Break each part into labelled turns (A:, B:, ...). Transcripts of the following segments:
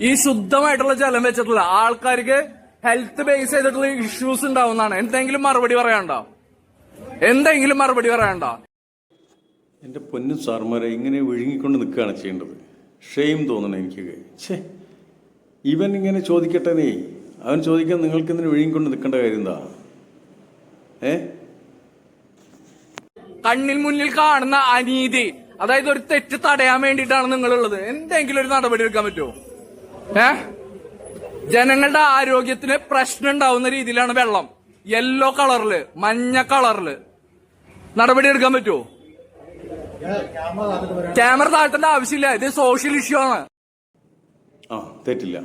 A: ഈ ശുദ്ധമായിട്ടുള്ള ജലം വെച്ചിട്ടുള്ള ആൾക്കാർക്ക് ഹെൽത്ത് ബേസ് ചെയ്തിട്ടുള്ള ഇഷ്യൂസ് ഉണ്ടാവുന്നതാണ്. എന്തെങ്കിലും മറുപടി പറയാണ്ടോ എന്തെങ്കിലും മറുപടി പറയാണ്ടോ
B: എന്റെ പൊന്നു സാർമാരെ ഇങ്ങനെ വിഴുങ്ങിക്കൊണ്ട് നിൽക്കുകയാണ് ചെയ്യേണ്ടത്. ഷെയിം തോന്നണം എനിക്ക്. ഛേ ഇവൻ ഇങ്ങനെ ചോദിക്കട്ടെനേ അവൻ ചോദിക്കാൻ നിങ്ങൾക്ക് ഇങ്ങനെ വിഴുങ്ങിക്കൊണ്ട് നിൽക്കേണ്ട കാര്യം എന്താ? ഏ?
A: കണ്ണിൽ മുന്നിൽ കാണുന്ന അനീതി അതായത് ഒരു തെറ്റ് തടയാൻ വേണ്ടിയിട്ടാണ് നിങ്ങളുള്ളത്. എന്തെങ്കിലും ഒരു നടപടി എടുക്കാൻ പറ്റുമോ? ഏ? ജനങ്ങളുടെ ആരോഗ്യത്തിന് പ്രശ്നം ഉണ്ടാവുന്ന രീതിയിലാണ് വെള്ളം. യെല്ലോ കളറിൽ മഞ്ഞ കളറിൽ നടപടി എടുക്കാൻ പറ്റുമോ ക്യാമറ താഴ്ത്തേണ്ട ആവശ്യമില്ല. ഇത് സോഷ്യൽ ഇഷ്യൂ ആണ്.
B: ആ തെറ്റില്ല.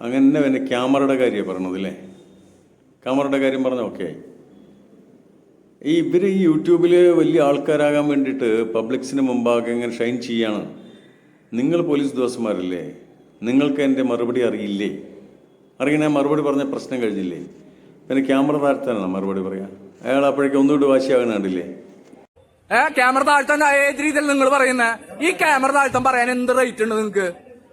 B: അങ്ങനെ പിന്നെ ക്യാമറയുടെ കാര്യമാണ് പറഞ്ഞത് അല്ലേ ക്യാമറയുടെ കാര്യം പറഞ്ഞ ഓക്കെ. ഈ ഇവർ ഈ യൂട്യൂബിൽ വലിയ ആൾക്കാരാകാൻ വേണ്ടിയിട്ട് പബ്ലിക്സിന് മുമ്പാകെ ഇങ്ങനെ ഷൈൻ ചെയ്യാണ്. നിങ്ങൾ പോലീസ് ഉദ്യോഗസ്ഥന്മാരല്ലേ? നിങ്ങൾക്ക് എന്റെ മറുപടി അറിയില്ലേ? അറിയണേ മറുപടി പറഞ്ഞ പ്രശ്നം കഴിഞ്ഞില്ലേ? പിന്നെ ക്യാമറ താഴ്ത്താനാണ് മറുപടി പറയാ? അയാൾ അപ്പോഴേക്കും ഒന്നുകൂടി വാശിയാകുന്ന കണ്ടില്ലേ?
A: ഏ ക്യാമറ താഴ്ത്താൻ ഏത് രീതിയിൽ നിങ്ങൾ പറയുന്നത് ഈ ക്യാമറ താഴ്ത്താൻ പറയാൻ എന്ത് റേറ്റ് ഉണ്ട് നിങ്ങൾക്ക്?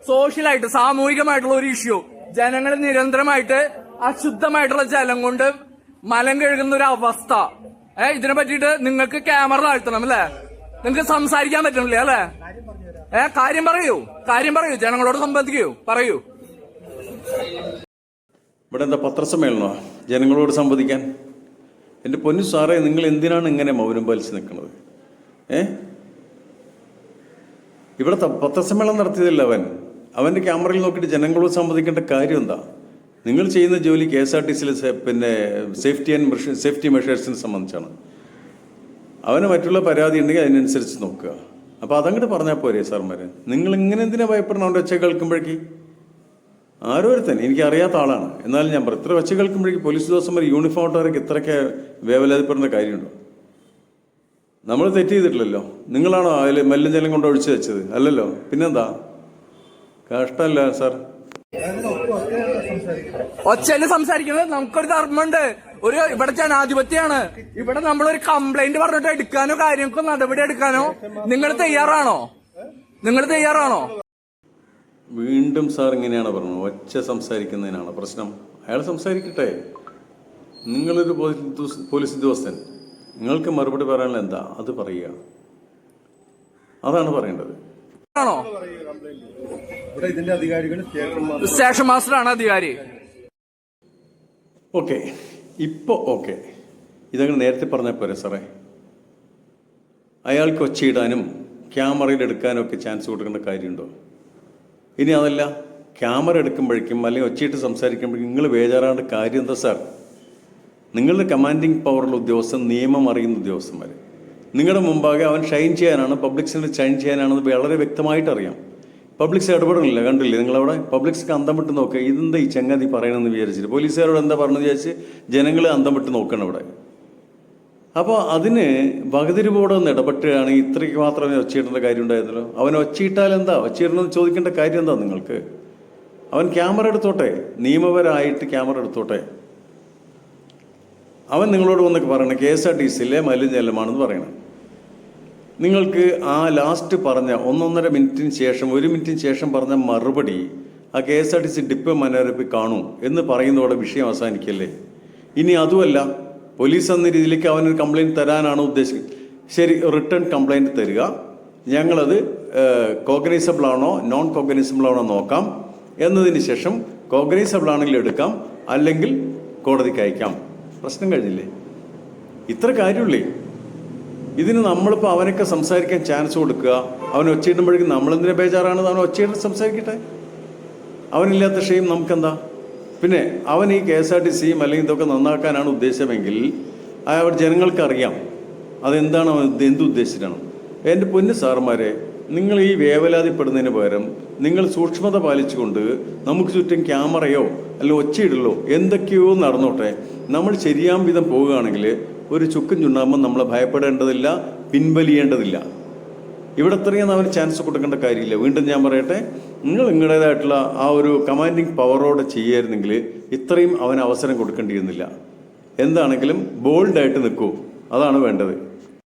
A: സോഷ്യലായിട്ട് സാമൂഹികമായിട്ടുള്ള ഒരു ഇഷ്യൂ ജനങ്ങൾ നിരന്തരമായിട്ട് അശുദ്ധമായിട്ടുള്ള ജലം കൊണ്ട് മലം കഴുകുന്ന ഒരു അവസ്ഥ. ഏ ഇതിനെ പറ്റിയിട്ട് നിങ്ങൾക്ക് ക്യാമറ താഴ്ത്തണം അല്ലേ? നിങ്ങൾക്ക് സംസാരിക്കാൻ പറ്റണില്ല അല്ലേ? ഏ കാര്യം പറയൂ. കാര്യം പറയൂ. ജനങ്ങളോട് സംബന്ധിക്കൂ. പറയൂ.
B: ഇവിടെ എന്താ പത്രസമ്മേളനോ ജനങ്ങളോട് സംവദിക്കാൻ? എന്റെ പൊന്നു സാറേ നിങ്ങൾ എന്തിനാണ് ഇങ്ങനെ മൗനം പാലിച്ച് നിൽക്കുന്നത്? ഏ? ഇവിടെ പത്രസമ്മേളനം നടത്തിയതല്ല അവൻ? അവന്റെ ക്യാമറയിൽ നോക്കിയിട്ട് ജനങ്ങളോട് സംവദിക്കേണ്ട കാര്യം എന്താ? നിങ്ങൾ ചെയ്യുന്ന ജോലി കെ എസ് ആർ ടി സിയിലെ പിന്നെ സേഫ്റ്റി ആൻഡ് സേഫ്റ്റി മെഷേഴ്സിനെ സംബന്ധിച്ചാണ്. അവന് മറ്റുള്ള പരാതി ഉണ്ടെങ്കിൽ അതിനനുസരിച്ച് നോക്കുക. അപ്പോൾ അതങ്ങോട്ട് പറഞ്ഞാൽ പോരെ സാർമാര്? നിങ്ങൾ ഇങ്ങനെ എന്തിനാ ഭയപ്പെടണം അവന്റെ ഒച്ച കേൾക്കുമ്പോഴേക്ക്? ആരോരുത്തൻ എനിക്ക് അറിയാത്ത ആളാണ്. എന്നാലും ഞാൻ പറയും ഇത്ര വെച്ച് കേൾക്കുമ്പോഴേക്ക് പോലീസ് ഉദ്യോഗസ്ഥന്മാർ യൂണിഫോം ഇട്ടവരൊക്കെ ഇത്രയ്ക്ക് വേവലാതിപ്പെടുന്ന കാര്യമുണ്ടോ? നമ്മൾ തെറ്റ് ചെയ്തിട്ടില്ലല്ലോ. നിങ്ങളാണോ അതിൽ മല്ലും ജലം കൊണ്ട് ഒഴിച്ചു വെച്ചത്? അല്ലല്ലോ. പിന്നെന്താ? കഷ്ടമല്ല സാർ.
A: ഒച്ചയിൽ സംസാരിക്കുന്നത്? നമുക്കൊരു ധർമ്മമുണ്ട്. ഒരു ഇവിടെ ജനാധിപത്യമാണ്. ഇവിടെ നമ്മളൊരു കംപ്ലൈന്റ് പറഞ്ഞിട്ട് എടുക്കാനോ കാര്യങ്ങൾക്കോ നടപടി എടുക്കാനോ നിങ്ങൾ തയ്യാറാണോ? നിങ്ങൾ തയ്യാറാണോ?
B: വീണ്ടും സാർ ഇങ്ങനെയാണ് പറഞ്ഞത്. ഒച്ച സംസാരിക്കുന്നതിനാണ് പ്രശ്നം. അയാൾ സംസാരിക്കട്ടെ. നിങ്ങളൊരു പോലീസ് പോലീസ് ഉദ്യോഗസ്ഥൻ. നിങ്ങൾക്ക് മറുപടി പറയാനുള്ള എന്താ? അത് പറയുക. അതാണ് പറയേണ്ടത്.
A: ആണോ?
C: ഇവിടെ ഇതിന്റെ അധികാരികൾ സ്റ്റേഷൻ മാസ്റ്റർ.
A: സ്റ്റേഷൻ മാസ്റ്ററാണ് അധികാരി.
B: ഓക്കെ. ഇപ്പോൾ ഓക്കെ. ഇതങ്ങ് നേരത്തെ പറഞ്ഞാൽ പോരെ സാറേ. അയാൾക്ക് ഒച്ചയിടാനും ക്യാമറയിൽ എടുക്കാനും ഒക്കെ ചാൻസ് കൊടുക്കേണ്ട കാര്യമുണ്ടോ? ഇനി അതല്ല ക്യാമറ എടുക്കുമ്പോഴേക്കും അല്ലെങ്കിൽ ഒച്ചയിട്ട് സംസാരിക്കുമ്പോഴേക്കും നിങ്ങൾ ബേജാറാണ്ട് കാര്യം എന്താ സാർ? നിങ്ങളുടെ കമാൻഡിങ് പവറുള്ള ഉദ്യോഗസ്ഥൻ നിയമം അറിയുന്ന ഉദ്യോഗസ്ഥന്മാർ നിങ്ങളുടെ മുമ്പാകെ അവൻ ഷൈൻ ചെയ്യാനാണ് പബ്ലിക്സിന് ഷൈൻ ചെയ്യാനാണെന്ന് വളരെ വ്യക്തമായിട്ട് അറിയാം പബ്ലിക്സ് ഇടപെടലില്ല കണ്ടില്ലേ? നിങ്ങളവിടെ പബ്ലിക്സ് അന്തം വിട്ട് നോക്കുക. ഇതെന്താ ഈ ചങ്ങാതി പറയണമെന്ന് വിചാരിച്ചിട്ട്? പോലീസുകാരോട് എന്താ പറഞ്ഞെന്ന് വിചാരിച്ച് ജനങ്ങൾ അന്തം വിട്ട് നോക്കണം ഇവിടെ. അപ്പോൾ അതിന് വകതിരിവോടെ ഒന്ന് ഇടപെട്ടുകയാണെങ്കിൽ ഇത്രയ്ക്ക് മാത്രമേ ഒച്ചയിടേണ്ട കാര്യം ഉണ്ടായിരുന്നല്ലോ അവൻ ഒച്ചയിട്ടാൽ എന്താ? ഒച്ചയിടണമെന്ന് ചോദിക്കേണ്ട കാര്യം എന്താ നിങ്ങൾക്ക്? അവൻ ക്യാമറ എടുത്തോട്ടെ? നിയമപരമായിട്ട് ക്യാമറ എടുത്തോട്ടെ? അവൻ നിങ്ങളോട് വന്നൊക്കെ പറയണം കെ എസ് ആർ ടി സിയിലെ മലിനജലമാണെന്ന് പറയണം. നിങ്ങൾക്ക് ആ ലാസ്റ്റ് പറഞ്ഞ ഒന്നൊന്നര മിനിറ്റിന് ശേഷം ഒരു മിനിറ്റിന് ശേഷം പറഞ്ഞ മറുപടി ആ K S R T C depot മനോരപ്പി കാണൂ എന്ന് പറയുന്നതോടെ വിഷയം അവസാനിക്കല്ലേ? ഇനി അതുമല്ല പോലീസ് എന്ന രീതിയിലേക്ക് അവനൊരു കംപ്ലൈന്റ് തരാനാണ് ഉദ്ദേശിക്കുന്നത് ശരി റിട്ടേൺ കംപ്ലൈന്റ് തരിക. ഞങ്ങളത് കോഗ്നൈസബിൾ ആണോ നോൺ കോഗ്നൈസബിൾ ആണോ നോക്കാം. എന്നതിന് ശേഷം കോഗ്നൈസബിൾ ആണെങ്കിൽ എടുക്കാം അല്ലെങ്കിൽ കോടതിക്ക് അയക്കാം. പ്രശ്നം കഴിഞ്ഞില്ലേ? ഇത്ര കാര്യമുള്ളേ. ഇതിന് നമ്മളിപ്പോൾ അവനൊക്കെ സംസാരിക്കാൻ ചാൻസ് കൊടുക്കുക. അവൻ ഒച്ചയിടുമ്പോഴേക്കും നമ്മളെന്തിനെ ബേജാറാണ്? അവൻ ഒച്ചയിട്ട് സംസാരിക്കട്ടെ. അവനില്ലാത്ത ഷെയും നമുക്കെന്താ? പിന്നെ അവൻ ഈ കെ എസ് ആർ ടി സിയും അല്ലെങ്കിൽ ഇതൊക്കെ നന്നാക്കാനാണ് ഉദ്ദേശമെങ്കിൽ അവർ ജനങ്ങൾക്കറിയാം അതെന്താണ് അവൻ എന്ത് ഉദ്ദേശിച്ചിട്ടാണ്. എന്റെ പൊന്ന് സാറുമാരെ നിങ്ങൾ ഈ വേവലാതിപ്പെടുന്നതിന് പകരം നിങ്ങൾ സൂക്ഷ്മത പാലിച്ചുകൊണ്ട് നമുക്ക് ചുറ്റും ക്യാമറയോ അല്ലെങ്കിൽ ഒച്ചയിടലോ എന്തൊക്കെയോ നടന്നോട്ടെ. നമ്മൾ ശരിയാം വിധം പോവുകയാണെങ്കിൽ ഒരു ചുക്കും ചുണ്ണാമ്പും നമ്മൾ ഭയപ്പെടേണ്ടതില്ല പിൻവലിയേണ്ടതില്ല ഇവിടെ ഇത്രയും അവന് ചാൻസ് കൊടുക്കേണ്ട കാര്യമില്ല. വീണ്ടും ഞാൻ പറയട്ടെ നിങ്ങൾ നിങ്ങളുടേതായിട്ടുള്ള ആ ഒരു കമാൻഡിങ് പവറോടെ ചെയ്യായിരുന്നെങ്കിൽ ഇത്രയും അവന് അവസരം കൊടുക്കേണ്ടിയിരുന്നില്ല. എന്താണെങ്കിലും ബോൾഡായിട്ട് നിൽക്കൂ. അതാണ് വേണ്ടത്.